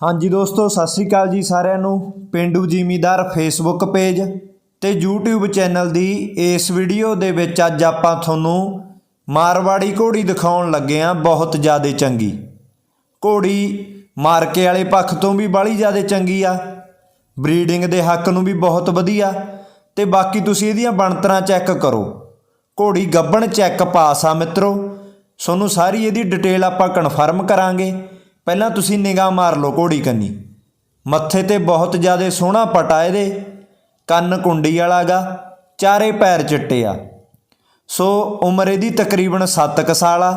ਹਾਂਜੀ ਦੋਸਤੋ, ਸਤਿ ਸ੍ਰੀ ਅਕਾਲ ਜੀ ਸਾਰਿਆਂ ਨੂੰ। ਪਿੰਡੂ ਜ਼ਿਮੀਦਾਰ ਫੇਸਬੁੱਕ ਪੇਜ ਤੇ YouTube ਚੈਨਲ ਦੀ ਇਸ ਵੀਡੀਓ ਦੇ ਵਿੱਚ ਅੱਜ ਆਪਾਂ ਤੁਹਾਨੂੰ ਮਾਰਵਾੜੀ ਘੋੜੀ ਦਿਖਾਉਣ ਲੱਗੇ ਆ ਬਹੁਤ ਜ਼ਿਆਦਾ ਚੰਗੀ। ਘੋੜੀ ਮਾਰਕੇ ਵਾਲੇ ਪੱਖ ਤੋਂ ਵੀ ਬਾਹਲੀ ਜ਼ਿਆਦਾ ਚੰਗੀ ਆ, ਬਰੀਡਿੰਗ ਦੇ ਹੱਕ ਨੂੰ ਵੀ ਬਹੁਤ ਵਧੀਆ ਤੇ ਬਾਕੀ ਤੁਸੀਂ ਇਹਦੀਆਂ ਬਣਤਰਾਂ ਚੈੱਕ ਕਰੋ। ਘੋੜੀ ਗੱਬਣ ਚੈੱਕ ਪਾਸ ਆ ਮਿੱਤਰੋ, ਤੁਹਾਨੂੰ ਸਾਰੀ ਇਹਦੀ ਡਿਟੇਲ ਆਪਾਂ ਕਨਫਰਮ ਕਰਾਂਗੇ। ਪਹਿਲਾਂ ਤੁਸੀਂ ਨਿਗਾਹ ਮਾਰ ਲਓ ਘੋੜੀ ਕੰਨੀ। ਮੱਥੇ ਤੇ ਬਹੁਤ ਜ਼ਿਆਦਾ ਸੋਹਣਾ ਪਟਾ ਇਹਦੇ। ਕੰਨ ਕੁੰਡੀ ਵਾਲਾ ਗਾ, ਚਾਰੇ ਪੈਰ ਚਿੱਟੇ ਆ। ਸੋ ਉਮਰ ਇਹਦੀ ਤਕਰੀਬਨ 7 ਕੁ ਸਾਲ ਆ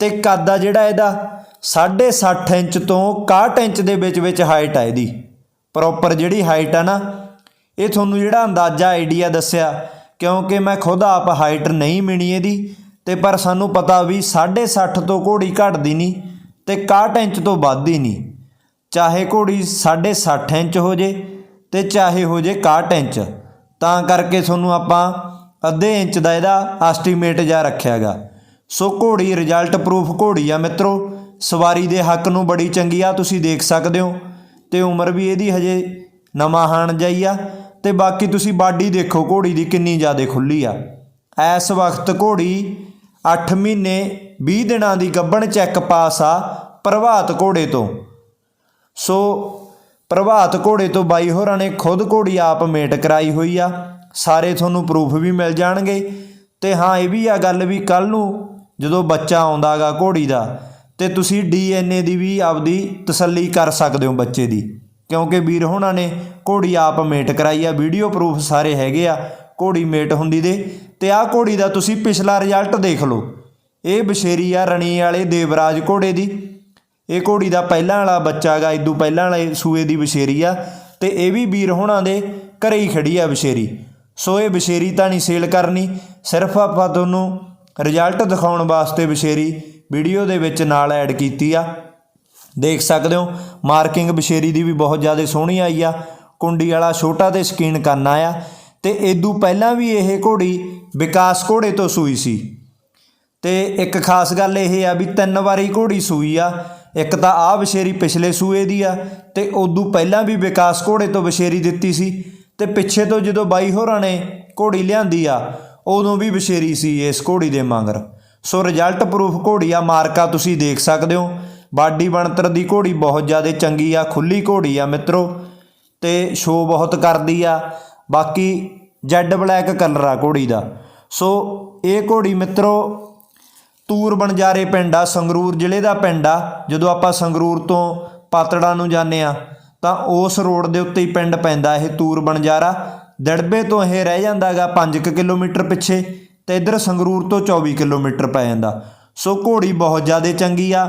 ਤੇ ਕੱਦ ਆ ਜਿਹੜਾ ਇਹਦਾ 60 ਇੰਚ ਤੋਂ 61 ਇੰਚ ਦੇ ਵਿੱਚ ਵਿੱਚ ਹਾਈਟ ਆ ਇਹਦੀ। ਪ੍ਰੋਪਰ ਜਿਹੜੀ ਹਾਈਟ ਆ ਨਾ, ਇਹ ਤੁਹਾਨੂੰ ਜਿਹੜਾ ਅੰਦਾਜ਼ਾ ਆਈਡੀਆ ਦੱਸਿਆ, ਕਿਉਂਕਿ ਮੈਂ ਖੁਦ ਆਪ ਹਾਈਟ ਨਹੀਂ ਮਿਣੀ ਇਹਦੀ, ਤੇ ਪਰ ਸਾਨੂੰ ਪਤਾ ਵੀ 60 ਤੋਂ ਘੋੜੀ ਘਟਦੀ ਨਹੀਂ। ਤੇ 61 ਇੰਚ ਤੋਂ ਵੱਧ ਹੀ ਨਹੀਂ। ਚਾਹੇ ਘੋੜੀ 60 ਇੰਚ ਹੋ ਜੇ ਤੇ ਚਾਹੇ ਹੋ ਜੇ 61 ਇੰਚ। ਤਾਂ ਕਰਕੇ ਤੁਹਾਨੂੰ ਆਪਾਂ ਅੱਧੇ ਇੰਚ ਦਾ ਇਹਦਾ ਐਸਟੀਮੇਟ ਜਾ ਰੱਖਿਆਗਾ। ਸੋ ਘੋੜੀ ਰਿਜ਼ਲਟ ਪ੍ਰੂਫ ਘੋੜੀ ਆ ਮਿੱਤਰੋ। ਸਵਾਰੀ ਦੇ ਹੱਕ ਨੂੰ ਬੜੀ ਚੰਗੀ ਆ, ਤੁਸੀਂ ਦੇਖ ਸਕਦੇ ਹੋ। ਤੇ ਉਮਰ ਵੀ ਇਹਦੀ ਹਜੇ ਨਵਾਂ ਹਾਣ ਜਾਈ ਆ। ਤੇ ਬਾਕੀ ਤੁਸੀਂ ਬਾਡੀ ਦੇਖੋ, ਘੋੜੀ ਦੀ ਕਿੰਨੀ ਜ਼ਿਆਦਾ ਖੁੱਲੀ ਆ। ਇਸ ਵਕਤ ਘੋੜੀ 8 ਮਹੀਨੇ 20 ਦਿਨਾਂ ਦੀ ਗੱਭਣ ਚੈੱਕ ਪਾਸ ਆ। ਪ੍ਰਭਾਤ ਘੋੜੇ ਤੋਂ। ਸੋ ਪ੍ਰਭਾਤ ਘੋੜੇ ਤੋਂ ਬਾਈ ਹੋਰਾਂ ਨੇ ਖੁਦ ਘੋੜੀ ਆਪ ਮੇਟ ਕਰਾਈ ਹੋਈ ਆ। ਸਾਰੇ ਤੁਹਾਨੂੰ ਪ੍ਰੂਫ ਵੀ ਮਿਲ ਜਾਣਗੇ। ਤੇ ਹਾਂ, ਇਹ ਵੀ ਆ ਗੱਲ ਵੀ ਕੱਲ ਨੂੰ ਜਦੋਂ ਬੱਚਾ ਆਉਂਦਾਗਾ ਘੋੜੀ ਦਾ, ਤੇ ਤੁਸੀਂ ਡੀਐਨਏ ਦੀ ਵੀ ਆਪਦੀ ਤਸੱਲੀ ਕਰ ਸਕਦੇ ਹੋ ਬੱਚੇ ਦੀ। ਕਿਉਂਕਿ ਵੀਰ ਹੋਣਾ ਨੇ ਘੋੜੀ ਆਪ ਮੇਟ ਕਰਾਈ ਆ। ਵੀਡੀਓ ਪ੍ਰੂਫ ਸਾਰੇ ਹੈਗੇ ਆ ਘੋੜੀ ਮੇਟ ਹੁੰਦੀ ਦੇ। ਤੇ ਆਹ ਘੋੜੀ ਦਾ ਤੁਸੀਂ ਪਿਛਲਾ ਰਿਜ਼ਲਟ ਦੇਖ ਲਓ। ਇਹ ਬਸ਼ੇਰੀ ਆ ਰਣੀ ਵਾਲੇ ਦੇਵਰਾਜ ਘੋੜੇ ਦੀ। ਇਹ ਘੋੜੀ ਦਾ ਪਹਿਲਾਂ ਵਾਲਾ ਬੱਚਾ ਗਾ ਇਦੋਂ ਪਹਿਲਾਂ ਵਾਲੇ ਸੂਏ ਦੀ ਬਸ਼ੇਰੀ ਆ ਤੇ ਇਹ ਵੀ ਵੀਰ ਹੋਣਾ ਦੇ ਘਰੇ ਹੀ ਖੜੀ ਆ ਬਸ਼ੇਰੀ ਸੋ ਇਹ ਬਸ਼ੇਰੀ ਤਾਂ ਨਹੀਂ ਸੇਲ ਕਰਨੀ, ਸਿਰਫ ਆਪਾਂ ਤੁਹਾਨੂੰ ਰਿਜ਼ਲਟ ਦਿਖਾਉਣ ਵਾਸਤੇ ਬਸ਼ੇਰੀ ਵੀਡੀਓ ਦੇ ਵਿੱਚ ਨਾਲ ਐਡ ਕੀਤੀ ਆ। ਦੇਖ ਸਕਦੇ ਹੋ ਮਾਰਕਿੰਗ ਬਸ਼ੇਰੀ ਦੀ ਵੀ ਬਹੁਤ ਜ਼ਿਆਦਾ ਸੋਹਣੀ ਆਈ ਆ, ਕੁੰਡੀ ਵਾਲਾ ਛੋਟਾ ਤੇ ਸਕੀਨ ਕਰਨਾ ਆ ਤੇ ਇਦੋਂ ਪਹਿਲਾਂ ਵੀ ਇਹ ਘੋੜੀ ਵਿਕਾਸ ਘੋੜੇ ਤੋਂ ਸੂਈ ਸੀ। ਤੇ ਇੱਕ ਖਾਸ ਗੱਲ ਇਹ ਆ ਵੀ ਤਿੰਨ ਵਾਰੀ ਘੋੜੀ ਸੂਈ ਆ ਇੱਕ ਤਾਂ ਆ ਬਸ਼ੇਰੀ ਪਿਛਲੇ ਸੂਏ ਦੀ ਆ ਤੇ ਉਦੋਂ ਪਹਿਲਾਂ ਵੀ ਵਿਕਾਸ ਘੋੜੇ ਤੋਂ ਬਸ਼ੇਰੀ ਦਿੱਤੀ ਸੀ ਤੇ ਪਿੱਛੇ ਤੋਂ ਜਦੋਂ ਬਾਈ ਹੋਰਾਂ ਨੇ ਘੋੜੀ ਲਿਆਂਦੀ ਆ, ਉਦੋਂ ਵੀ ਬਸ਼ੇਰੀ ਸੀ ਇਸ ਘੋੜੀ ਦੇ ਮੰਗਰ। ਸੋ ਰਿਜ਼ਲਟ ਪ੍ਰੂਫ ਘੋੜੀ ਆ, ਮਾਰਕਾ ਤੁਸੀਂ ਦੇਖ ਸਕਦੇ ਹੋ। ਬਾਡੀ ਬਣਤਰ ਦੀ ਘੋੜੀ ਬਹੁਤ ਜ਼ਿਆਦਾ ਚੰਗੀ ਆ, ਖੁੱਲੀ ਘੋੜੀ ਆ ਮਿੱਤਰੋ, ਤੇ ਸ਼ੋ ਬਹੁਤ ਕਰਦੀ ਆ। ਬਾਕੀ ਜੈਡ ਬਲੈਕ ਕਲਰ ਆ ਘੋੜੀ ਦਾ। ਸੋ ਇਹ ਘੋੜੀ ਮਿੱਤਰੋ ਤੂਰ ਬਣਜਾਰੇ ਪਿੰਡ ਆ, ਸੰਗਰੂਰ ਜ਼ਿਲ੍ਹੇ ਦਾ ਪਿੰਡ ਆ। ਜਦੋਂ ਆਪਾਂ ਸੰਗਰੂਰ ਤੋਂ ਪਾਤੜਾ ਨੂੰ ਜਾਂਦੇ ਆ, ਤਾਂ ਉਸ ਰੋਡ ਦੇ ਉੱਤੇ ਹੀ ਪਿੰਡ ਪੈਂਦਾ ਇਹ ਤੂਰ ਬਣਜਾਰਾ ਦੜਬੇ ਤੋਂ ਇਹ ਰਹਿ ਜਾਂਦਾਗਾ 5 ਕਿਲੋਮੀਟਰ ਪਿੱਛੇ ਤੇ ਇਧਰ ਸੰਗਰੂਰ ਤੋਂ 24 ਕਿਲੋਮੀਟਰ ਪੈ ਜਾਂਦਾ। ਸੋ ਘੋੜੀ ਬਹੁਤ ਜ਼ਿਆਦਾ ਚੰਗੀ ਆ।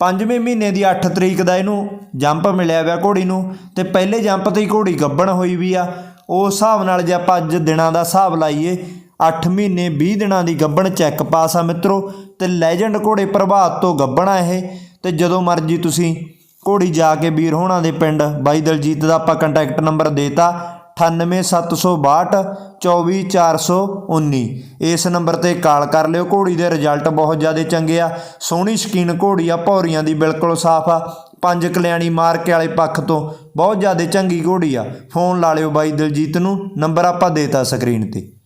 ਪੰਜਵੇਂ ਮਹੀਨੇ ਦੀ 8 ਤਰੀਕ ਦਾ ਇਹਨੂੰ ਜੰਪ ਮਿਲਿਆ ਹੋਇਆ ਘੋੜੀ ਨੂੰ ਤੇ ਪਹਿਲੇ ਜੰਪ ਤੇ ਹੀ ਘੋੜੀ ਗੱਬਣ ਹੋਈ ਵੀ ਆ। ਉਸ ਹਿਸਾਬ ਨਾਲ ਜੇ ਆਪਾਂ ਅੱਜ ਦਿਨਾਂ ਦਾ ਹਿਸਾਬ ਲਾਈਏ 8 ਮਹੀਨੇ 20 ਦਿਨਾਂ ਦੀ ਗੱਬਣ ਚੈੱਕ ਪਾਸ ਆ ਮਿੱਤਰੋ ਤੇ ਲੈਜੈਂਡ ਘੋੜੇ ਪ੍ਰਭਾਤ ਤੋਂ ਗੱਬਣਾ ਇਹ ਤੇ ਜਦੋਂ ਮਰਜ਼ੀ ਤੁਸੀਂ ਘੋੜੀ ਜਾ ਕੇ ਵੀਰ ਹੋਣਾ ਦੇ ਪਿੰਡ ਬਾਈ ਦਲਜੀਤ ਦਾ ਆਪਾਂ ਕੰਟੈਕਟ ਨੰਬਰ ਦੇਤਾ 98762 24419 ਇਸ ਨੰਬਰ ਤੇ ਕਾਲ ਕਰ ਲਿਓ, ਘੋੜੀ ਦੇ ਰਿਜ਼ਲਟ ਬਹੁਤ ਜ਼ਿਆਦਾ ਚੰਗੇ ਆ। ਸੋਹਣੀ ਸ਼ਕੀਨ ਘੋੜੀ ਆ, ਭੌਰੀਆਂ ਦੀ ਬਿਲਕੁਲ ਸਾਫ਼ ਆ। ਪੰਜ ਕਲਿਆਣੀ ਮਾਰਕੇ ਵਾਲੇ ਪੱਖ ਤੋਂ ਬਹੁਤ ਜ਼ਿਆਦਾ ਚੰਗੀ ਘੋੜੀ ਆ। ਫੋਨ ਲਾ ਲਿਓ ਬਾਈ ਦਲਜੀਤ ਨੂੰ ਨੰਬਰ ਆਪਾਂ ਦੇਤਾ ਸਕਰੀਨ ਤੇ।